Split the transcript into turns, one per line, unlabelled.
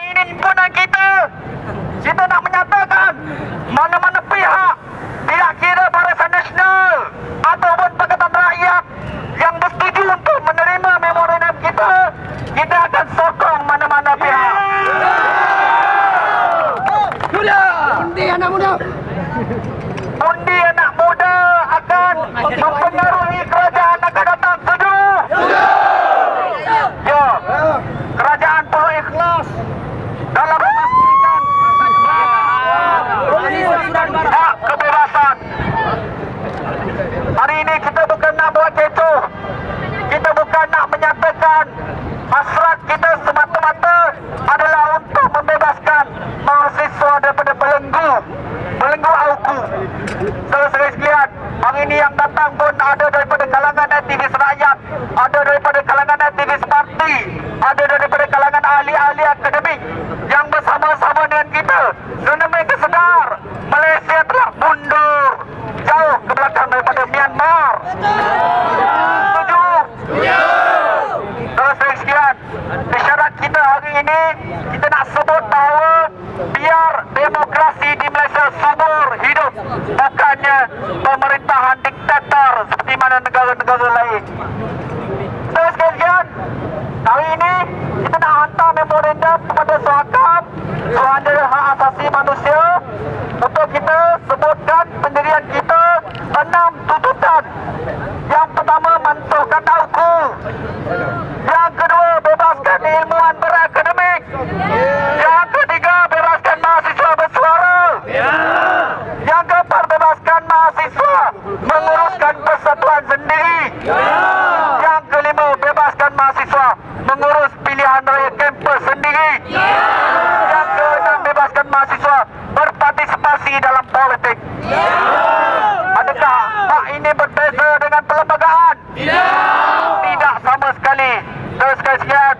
Ini himpunan kita kita nak menyatakan mana-mana pihak tidak kira Barisan Nasional ataupun Pakatan Rakyat yang bersetuju untuk menerima memorandum kita kita akan sokong mana-mana pihak.
Undi anak muda.
Undi anak muda akan mempengaruhi kerajaan akan datang. Setuju? Ya. Kerajaan perlu ikhlas dalam memastikan hak kebebasan. Hari ini kita bukan nak buat kecoh. Kita bukan nak menyatakan hasrat kita semata-mata adalah untuk membebaskan mahasiswa daripada belenggu belenggu auku. Saudara-saudara sekalian, hari ini yang datang pun ada daripada kalangan aktivis rakyat, ada daripada kalangan aktivis parti, ada daripada kalangan ahli-ahli akademik Saudara-saudara sekalian, isyarat kita hari ini kita nak sebut bahawa biar demokrasi di Malaysia subur hidup bukannya pemerintahan diktator seperti mana negara-negara lain. Sekalian, hari ini kita nak hantar memorandum kepada Suhakam Suhanda Hak Asasi Manusia untuk kita sebutkan auku. Yang kedua, bebaskan ilmuwan berakademik. Yang ketiga, bebaskan mahasiswa bersuara. Yang keempat, bebaskan mahasiswa menguruskan persatuan sendiri. Yang kelima, bebaskan mahasiswa mengurus pilihan raya kampus sendiri. Yang keenam, bebaskan mahasiswa berpartisipasi dalam politik. dos casillas